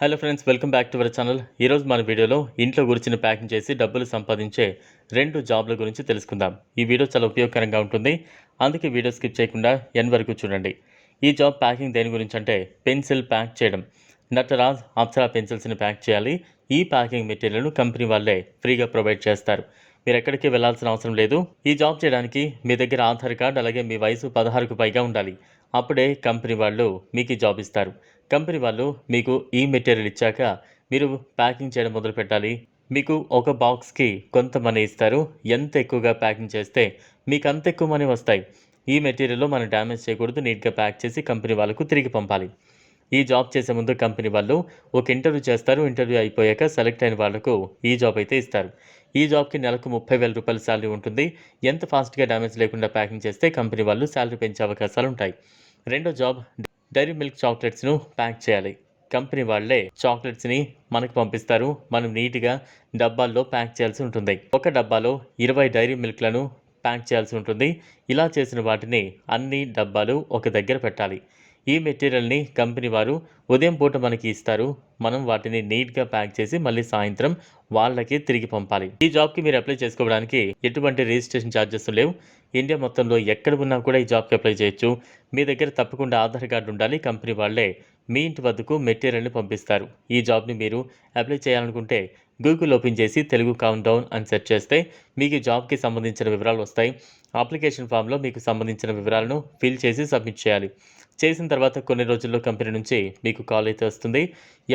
Hello friends welcome back to our channel ఈరోజు మన వీడియోలో ఇంట్లో గురించిన ప్యాకింగ్ చేసి డబ్బులు సంపాదించే రెండు జాబ్ల గురించి తెలుసుకుందాం. ఈ వీడియో చాలా ఉపయోగకరంగా ఉంటుంది. అందుకే వీడియో స్కిప్ చేయకుండా ఎన్ వరకు చూడండి. ఈ జాబ్ ప్యాకింగ్ దేని గురించి అంటే పెన్సిల్ ప్యాక్ చేయడం. నటరాజ్ అప్సరా పెన్సిల్స్ని ప్యాక్ చేయాలి. ఈ ప్యాకింగ్ మెటీరియల్ను కంపెనీ వాళ్ళే ఫ్రీగా ప్రొవైడ్ చేస్తారు. మీరు ఎక్కడికి వెళ్ళాల్సిన అవసరం లేదు. ఈ జాబ్ చేయడానికి మీ దగ్గర ఆధార్ కార్డ్ అలాగే మీ వయసు పదహారుకు పైగా ఉండాలి. అప్పుడే కంపెనీ వాళ్ళు మీకు ఈ జాబ్ ఇస్తారు. కంపెనీ వాళ్ళు మీకు ఈ మెటీరియల్ ఇచ్చాక మీరు ప్యాకింగ్ చేయడం మొదలు పెట్టాలి. మీకు ఒక బాక్స్కి కొంత మనీ ఇస్తారు. ఎంత ఎక్కువగా ప్యాకింగ్ చేస్తే మీకు అంత ఎక్కువ మనీ వస్తాయి. ఈ మెటీరియల్లో మనం డ్యామేజ్ చేయకూడదు. నీట్గా ప్యాక్ చేసి కంపెనీ వాళ్ళకు తిరిగి పంపాలి. ఈ జాబ్ చేసే ముందు కంపెనీ వాళ్ళు ఒక ఇంటర్వ్యూ చేస్తారు ఇంటర్వ్యూ అయిపోయాక సెలెక్ట్ అయిన వాళ్ళకు ఈ జాబ్ అయితే ఇస్తారు. ఈ జాబ్కి నెలకు ముప్పై వేల రూపాయల శాలరీ ఉంటుంది. ఎంత ఫాస్ట్గా డ్యామేజ్ లేకుండా ప్యాకింగ్ చేస్తే కంపెనీ వాళ్ళు శాలరీ పెంచే అవకాశాలు ఉంటాయి. రెండో జాబ్ డైరీ మిల్క్ చాక్లెట్స్ను ప్యాక్ చేయాలి. కంపెనీ వాళ్ళే చాక్లెట్స్ని మనకు పంపిస్తారు. మనం నీట్గా డబ్బాల్లో ప్యాక్ చేయాల్సి ఉంటుంది. ఒక డబ్బాలో ఇరవై డైరీ మిల్క్లను ప్యాక్ చేయాల్సి ఉంటుంది. ఇలా చేసిన వాటిని అన్ని డబ్బాలు ఒక దగ్గర పెట్టాలి. ఈ మెటీరియల్ని కంపెనీ వారు ఉదయం పూట మనకి ఇస్తారు. మనం వాటిని నీట్గా ప్యాక్ చేసి మళ్ళీ సాయంత్రం వాళ్ళకి తిరిగి పంపాలి. ఈ జాబ్కి మీరు అప్లై చేసుకోవడానికి ఎటువంటి రిజిస్ట్రేషన్ ఛార్జెస్ లేవు. ఇండియా మొత్తంలో ఎక్కడ ఉన్నా కూడా ఈ జాబ్కి అప్లై చేయొచ్చు. మీ దగ్గర తప్పకుండా ఆధార్ కార్డు ఉండాలి. కంపెనీ వాళ్ళే మీ ఇంటి వద్దకు మెటీరియల్ని పంపిస్తారు. ఈ జాబ్ని మీరు అప్లై చేయాలనుకుంటే గూగుల్ ఓపెన్ చేసి తెలుగు కౌంట్ డౌన్ అని సెర్చ్ చేస్తే మీకు జాబ్కి సంబంధించిన వివరాలు వస్తాయి. అప్లికేషన్ ఫామ్లో మీకు సంబంధించిన వివరాలను ఫిల్ చేసి సబ్మిట్ చేయాలి. చేసిన తర్వాత కొన్ని రోజుల్లో కంపెనీ నుంచి మీకు కాల్ అయితే వస్తుంది.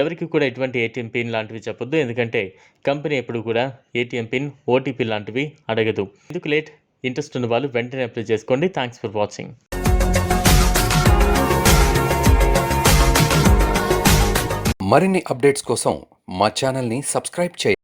ఎవరికి కూడా ఎటువంటి ఏటీఎం పిన్ లాంటివి చెప్పొద్దు. ఎందుకంటే కంపెనీ ఎప్పుడు కూడా ఏటీఎం పిన్ ఓటీపీ లాంటివి అడగదు. ఎందుకు లేట్? ఇంట్రెస్ట్ ఉన్న వాళ్ళు వెంటనే అప్లై చేసుకోండి. థ్యాంక్స్ ఫర్ వాచింగ్ మరిన్ని అప్డేట్స్ కోసం మా ఛానల్ని సబ్స్క్రైబ్ చేయండి.